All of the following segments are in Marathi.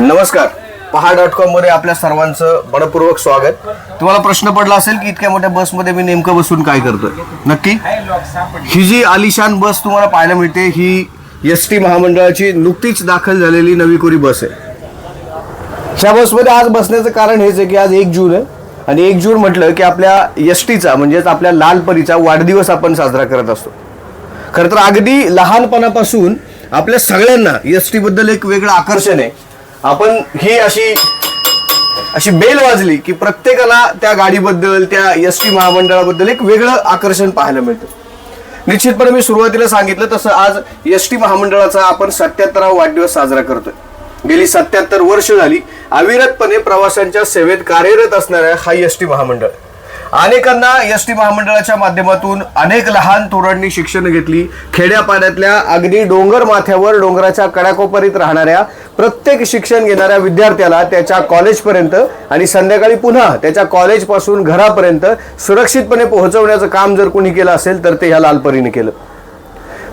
नमस्कार. पहा डॉट कॉममध्ये आपल्या सर्वांचं मनपूर्वक स्वागत. तुम्हाला प्रश्न पडला असेल की इतक्या मोठ्या बसमध्ये मी नेमकं बसून काय करतोय? नक्की? ही जी आलिशान बस तुम्हाला पाहायला मिळते ही एस टी महामंडळाची नुकतीच दाखल झालेली नवी कोरी बस आहे. ह्या बसमध्ये आज बसण्याचं कारण हेच आहे की आज एक जून आहे. आणि एक जून म्हटलं की आपल्या एस टीचा म्हणजेच आपल्या लालपरीचा वाढदिवस आपण साजरा करत असतो. खरं तर अगदी लहानपणापासून आपल्या सगळ्यांना एस टीबद्दल एक वेगळं आकर्षण आहे. आपण ही अशी अशी बेल वाजली की प्रत्येकाला त्या गाडीबद्दल त्या एस टी महामंडळाबद्दल एक वेगळं आकर्षण पाहायला मिळतं. निश्चितपणे मी सुरुवातीला सांगितलं तसं आज एस टी महामंडळाचा आपण सत्याहत्तरावा वाढदिवस साजरा करतोय. गेली सत्याहत्तर वर्ष झाली अविरतपणे प्रवाशांच्या सेवेत कार्यरत असणाऱ्या हा एस टी महामंडळ. अनेकांना एस टी महामंडळाच्या माध्यमातून अनेक लहान थोरांनी शिक्षण घेतली. खेड्यापाड्यातल्या अगदी डोंगर माथ्यावर डोंगराच्या कडाकोपरीत राहणाऱ्या प्रत्येक शिक्षण घेणाऱ्या विद्यार्थ्याला त्याच्या कॉलेजपर्यंत आणि संध्याकाळी पुन्हा त्याच्या कॉलेजपासून घरापर्यंत सुरक्षितपणे पोहोचवण्याचं काम जर कोणी केलं असेल तर ते ह्या लालपरीने केलं.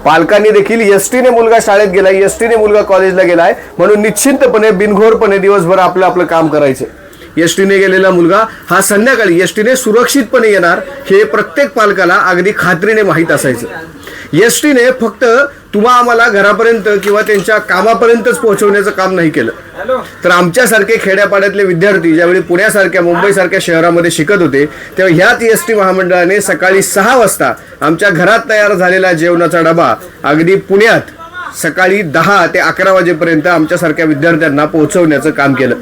पालकांनी देखील एस टीने मुलगा शाळेत गेलाय एस टीने मुलगा कॉलेजला गेलाय म्हणून निश्चिंतपणे बिनघोरपणे दिवसभर आपलं आपलं काम करायचं. एस टीने गेलेला मुलगा हा संध्याकाळी एस टीने सुरक्षितपणे येणार हे प्रत्येक पालकाला अगदी खात्रीने माहीत असायचं. एस टीने फक्त तुम्हा आम्हाला घरापर्यंत किंवा त्यांच्या कामापर्यंतच पोहोचवण्याचं काम नाही केलं. तर आमच्यासारखे खेड्यापाड्यातले विद्यार्थी ज्यावेळी पुण्यासारख्या मुंबईसारख्या शहरामध्ये शिकत होते तेव्हा ह्याच एस टी महामंडळाने सकाळी सहा वाजता आमच्या घरात तयार झालेला जेवणाचा डबा अगदी पुण्यात सकाळी दहा ते अकरा वाजेपर्यंत आमच्यासारख्या विद्यार्थ्यांना पोहोचवण्याचं काम केलं.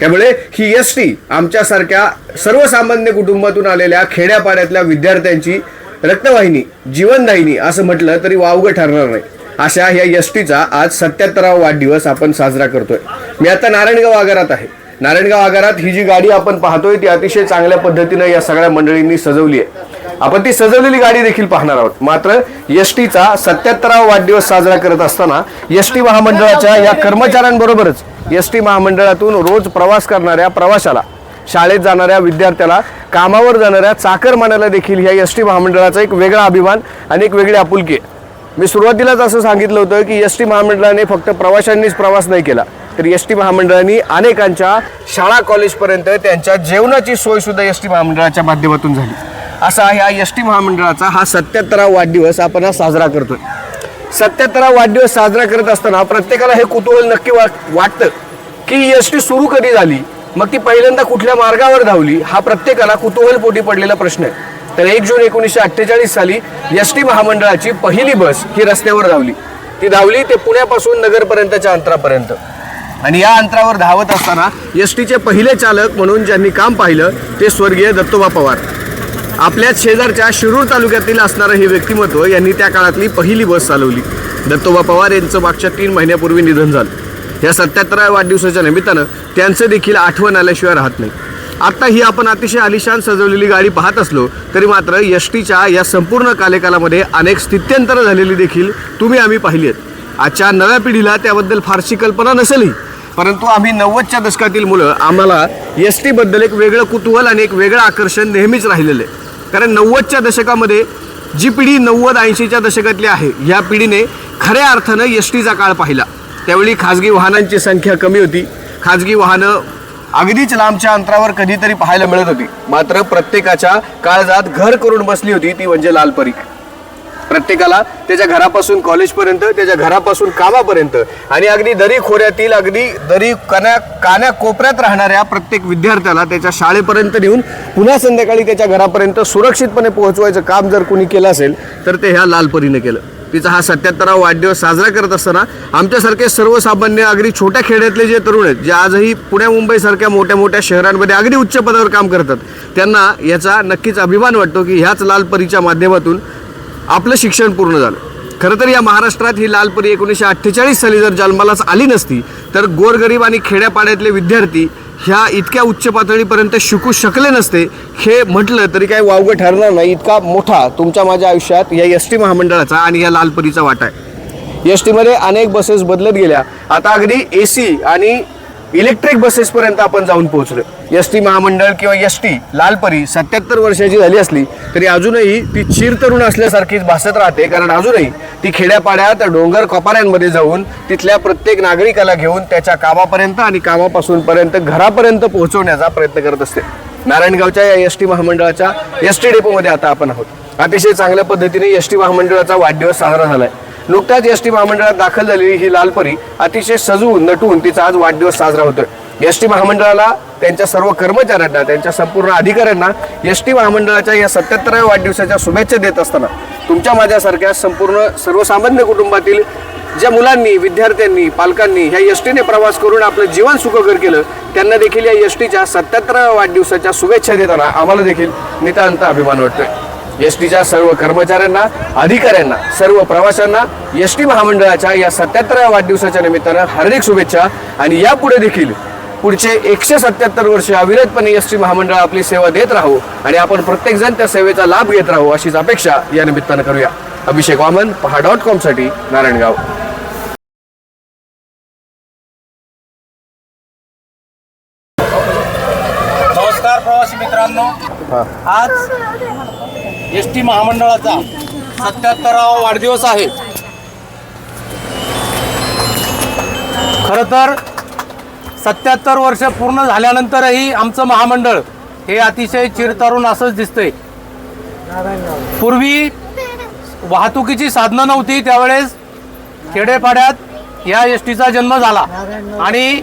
त्यामुळे ही एस टी आमच्यासारख्या सर्वसामान्य कुटुंबातून आलेल्या खेड्यापाड्यातल्या विद्यार्थ्यांची रक्तवाहिनी जीवनदायिनी असं म्हटलं तरी वावगं ठरणार नाही. अशा ह्या एस टीचा आज सत्याहत्तरावा वाढदिवस आपण साजरा करतोय. मी आता नारायणगाव आगारात आहे. नारायणगाव आगारात ही जी गाडी आपण पाहतोय ती अतिशय चांगल्या पद्धतीनं या सगळ्या मंडळींनी सजवली आहे. आपण ती सजवलेली गाडी देखील पाहणार आहोत. मात्र एस टीचा सत्याहत्तरावा वाढदिवस साजरा करत असताना एस टी महामंडळाच्या या कर्मचाऱ्यांबरोबरच एस टी महामंडळातून रोज प्रवास करणाऱ्या प्रवाशाला शाळेत जाणाऱ्या विद्यार्थ्याला कामावर जाणाऱ्या चाकरमान्याला देखील ह्या एस टी महामंडळाचा एक वेगळा अभिमान आणि एक वेगळी आपुलकी आहे. मी सुरुवातीलाच असं सांगितलं होतं की एस टी महामंडळाने फक्त प्रवाशांनीच प्रवास नाही केला तर एस टी महामंडळाने अनेकांच्या शाळा कॉलेजपर्यंत त्यांच्या जेवणाची सोयसुद्धा एस टी महामंडळाच्या माध्यमातून झाली. असा ह्या एस टी महामंडळाचा हा सत्याहत्तरा वाढदिवस आपण आज साजरा करतोय. सत्याहत्तरा वाढदिवस साजरा करत असताना प्रत्येकाला हे कुतूहल नक्की वाट वाटतं की एस टी सुरू कधी झाली? मग ती पहिल्यांदा कुठल्या मार्गावर धावली? हा प्रत्येकाला कुतूहल पोटी पडलेला प्रश्न आहे. तर एक जून एकोणीसशे अठ्ठेचाळीस साली एस टी महामंडळाची पहिली बस ही रस्त्यावर धावली. ती धावली ते पुण्यापासून नगरपर्यंतच्या अंतरापर्यंत. आणि या अंतरावर धावत असताना एस टीचे पहिले चालक म्हणून ज्यांनी काम पाहिलं ते स्वर्गीय दत्तोबा पवार. आपल्याच शेजारच्या शिरूर तालुक्यातील असणारं हे व्यक्तिमत्व यांनी त्या काळातली पहिली बस चालवली. दत्तोबा पवार यांचं मागच्या तीन महिन्यापूर्वी निधन झालं. या सत्याहत्तराव्या वाढदिवसाच्या निमित्तानं त्यांचं देखील आठवण आल्याशिवाय राहत नाही. आत्ता ही आपण अतिशय आलिशान सजवलेली गाडी पाहत असलो तरी मात्र एस टीच्या या संपूर्ण कार्यकालामध्ये अनेक स्थित्यंतरं झालेली देखील तुम्ही आम्ही पाहिली आहेत. आजच्या नव्या पिढीला त्याबद्दल फारशी कल्पना नसेलही परंतु आम्ही नव्वदच्या दशकातील मुलं आम्हाला एस टीबद्दल एक वेगळं कुतूहल आणि एक वेगळं आकर्षण नेहमीच राहिलेलं आहे. कारण नव्वदच्या दशकामध्ये जी पिढी नव्वद ऐंशीच्या दशकातली आहे या पिढीने खऱ्या अर्थानं एस टीचा काळ पाहिला. त्यावेळी खाजगी वाहनांची संख्या कमी होती. खाजगी वाहनं अगदीच लांबच्या अंतरावर कधीतरी पाहायला मिळत होती. मात्र प्रत्येकाच्या काळजात घर करून बसली होती ती म्हणजे लालपरी प्रत्येकाला त्याच्या घरापासून कॉलेजपर्यंत त्याच्या घरापासून कामापर्यंत. आणि अगदी दरी खोऱ्यातील अगदी दरी कन्या कान्या कोपऱ्यात राहणाऱ्या प्रत्येक विद्यार्थ्याला त्याच्या शाळेपर्यंत नेऊन पुन्हा संध्याकाळी त्याच्या घरापर्यंत सुरक्षितपणे पोहोचवायचं काम जर कोणी केलं असेल तर ते ह्या लालपरीने केलं. तिचा हा सत्याहत्तरावा वाढदिवस साजरा करत असताना आमच्यासारखे सर्वसामान्य अगदी छोट्या खेड्यातले जे तरुण आहेत जे आजही पुण्या मुंबईसारख्या मोठ्या मोठ्या शहरांमध्ये अगदी उच्च पदावर काम करतात त्यांना याचा नक्कीच अभिमान वाटतो की ह्याच लालपरीच्या माध्यमातून आपलं शिक्षण पूर्ण झालं. खरं तर या महाराष्ट्रात ही लालपरी एकोणीसशे अठ्ठेचाळीस साली जर जन्मालाच आली नसती तर गोरगरीब आणि खेड्यापाड्यातले विद्यार्थी ह्या इतक्या उच्च पातळीपर्यंत शिकू शकले नसते हे म्हटलं तरी काय वावगं ठरणार नाही. इतका मोठा तुमच्या माझ्या आयुष्यात या एस टी महामंडळाचा आणि या लालपरीचा वाटा आहे. एस टीमध्ये अनेक बसेस बदलत गेल्या. आता अगदी ए सी आणि इलेक्ट्रिक बसेसपर्यंत आपण जाऊन पोहोचलो एस टी महामंडळ किंवा एस टी लालपरी सत्याहत्तर वर्षाची झाली असली तरी अजूनही ती चिर तरुण असल्यासारखीच भासत राहते. कारण अजूनही ती खेड्यापाड्यात डोंगर कपाऱ्यांमध्ये जाऊन तिथल्या प्रत्येक नागरिकाला घेऊन त्याच्या कामापर्यंत आणि कामापासून पर्यंत घरापर्यंत पोहोचवण्याचा प्रयत्न करत असते. नारायणगावच्या या एस टी महामंडळाच्या एस टी डेपोमध्ये आता आपण आहोत. अतिशय चांगल्या पद्धतीने एस टी महामंडळाचा वाढदिवस साजरा झालाय. नुकताच एस टी महामंडळात दाखल झालेली ही लालपरी अतिशय सजवून नटून तिचा आज वाढदिवस साजरा होतोय. एस टी महामंडळाला त्यांच्या सर्व कर्मचाऱ्यांना त्यांच्या संपूर्ण अधिकाऱ्यांना एस टी महामंडळाच्या या सत्याहत्तराव्या वाढदिवसाच्या शुभेच्छा देत असताना तुमच्या माझ्यासारख्या संपूर्ण सर्वसामान्य कुटुंबातील ज्या मुलांनी विद्यार्थ्यांनी पालकांनी ह्या एस टीने प्रवास करून आपलं जीवन सुखकर केलं त्यांना देखील या एस टीच्या सत्याहत्तराव्या वाढदिवसाच्या शुभेच्छा देताना आम्हाला देखील नितांत अभिमान वाटतोय. एस टीच्या सर्व कर्मचाऱ्यांना अधिकाऱ्यांना सर्व प्रवाशांना एस टी महामंडळाच्या या सत्याहत्तराव्या वाढदिवसाच्या निमित्तानं हार्दिक शुभेच्छा. आणि यापुढे देखील पुढचे एकशे सत्याहत्तर वर्ष अविरतपणे एस टी महामंडळ आपली सेवा देत राहू आणि आपण प्रत्येक जण त्या सेवेचा लाभ घेत राहू अशीच अपेक्षा या निमित्तानं करूया. अभिषेक वामन पहा डॉट कॉमसाठी नारायणगाव. नमस्कार प्रवासी मित्रांनो. आज एस टी महामंडळाचा सत्याहत्तरावा वाढदिवस आहे. खरं तर सत्याहत्तर वर्ष पूर्ण झाल्यानंतरही आमचं महामंडळ हे अतिशय चिरतरुण असंच दिसतंय. पूर्वी वाहतुकीची साधनं नव्हती त्यावेळेस खेडेपाड्यात या एस टीचा जन्म झाला. आणि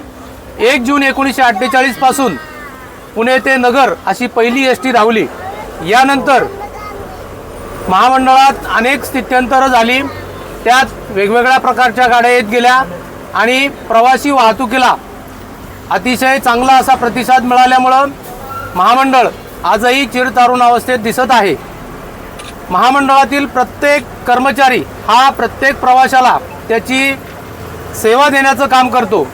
एक जून एकोणीसशे अठ्ठेचाळीसपासून पुणे ते नगर अशी पहिली एस टी धावली. यानंतर महामंडळात अनेक स्थित्यंतरं झाली. त्यात वेगवेगळ्या प्रकारच्या गाड्या येत गेल्या आणि प्रवासी वाहतुकीला अतिशय चांगला असा प्रतिसाद मिळाल्यामुळं महामंडळ आजही चिरतारुण अवस्थेत दिसत आहे. महामंडळातील प्रत्येक कर्मचारी हा प्रत्येक प्रवाशाला त्याची सेवा देण्याचं काम करतो.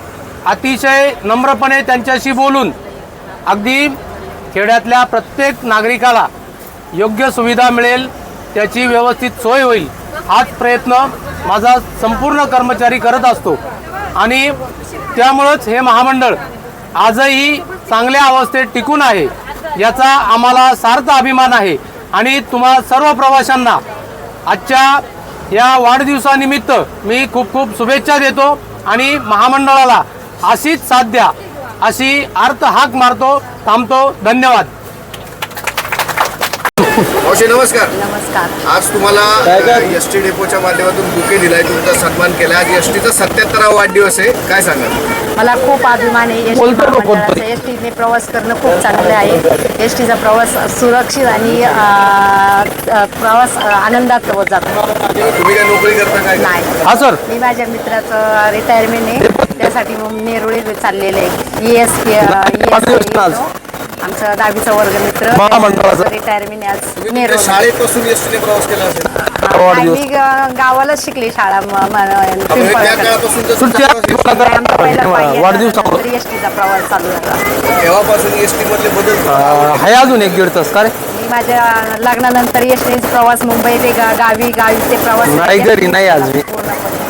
अतिशय नम्रपणे त्यांच्याशी बोलून अगदी खेड्यातल्या प्रत्येक नागरिकाला योग्य सुविधा मिळेल त्याची व्यवस्थित सोय होईल हाच प्रयत्न माझा संपूर्ण कर्मचारी करत असतो. आणि त्यामुळंच हे महामंडळ आजही चांगल्या अवस्थेत टिकून आहे याचा आम्हाला सार्थ अभिमान आहे. आणि तुम्हा सर्व प्रवाशांना आजच्या या वाढदिवसानिमित्त मी खूप खूप शुभेच्छा देतो आणि महामंडळाला अशीच साथ द्या. अशी अर्थ हाक मारतो थांबतो. धन्यवाद. मावशी नमस्कार. नमस्कार. आज तुम्हाला एस टी डेपोच्या माध्यमातून बुके दिलाय. तुमचा सन्मान केला. आज एस टीचा सत्याहत्तरावा वाढदिवस आहे. काय सांगाल? मला खूप अभिमान आहे. एस टी महामंडळाचा एस टीने प्रवास करणं खूप चांगलं आहे. एस टीचा प्रवास सुरक्षित आणि अ, अ, प्रवास अ, आनंदात होत जातो. तुम्ही काय नोकरी करता काय? नाही. हा सर. मी माझ्या मित्राचं रिटायरमेंट आहे. त्यासाठी मग नेरुळे चाललेले आहे ई एस आमचा दहावीचा वर्ग मित्र. रिटायरमेंट आज तुम्ही नेरुळ शाळेपासून एस टीने प्रवास केला असेल. नाही, मी गावालाच शिकले शाळा म- म- आपण त्या पिंपळगाव. काळापासून जर सुट्ट्या आमचा पहिला पायी वाढदिवस एस टीचा प्रवास चालू झाला. तेव्हापासून एस टी मधले बदल आहे अजून एक दीड तास का रे? मी माझ्या लग्नानंतर एस टीचा प्रवास मुंबई ते गावी गावी ते प्रवास नाही घरी नाही आज मी. पूर्णपणे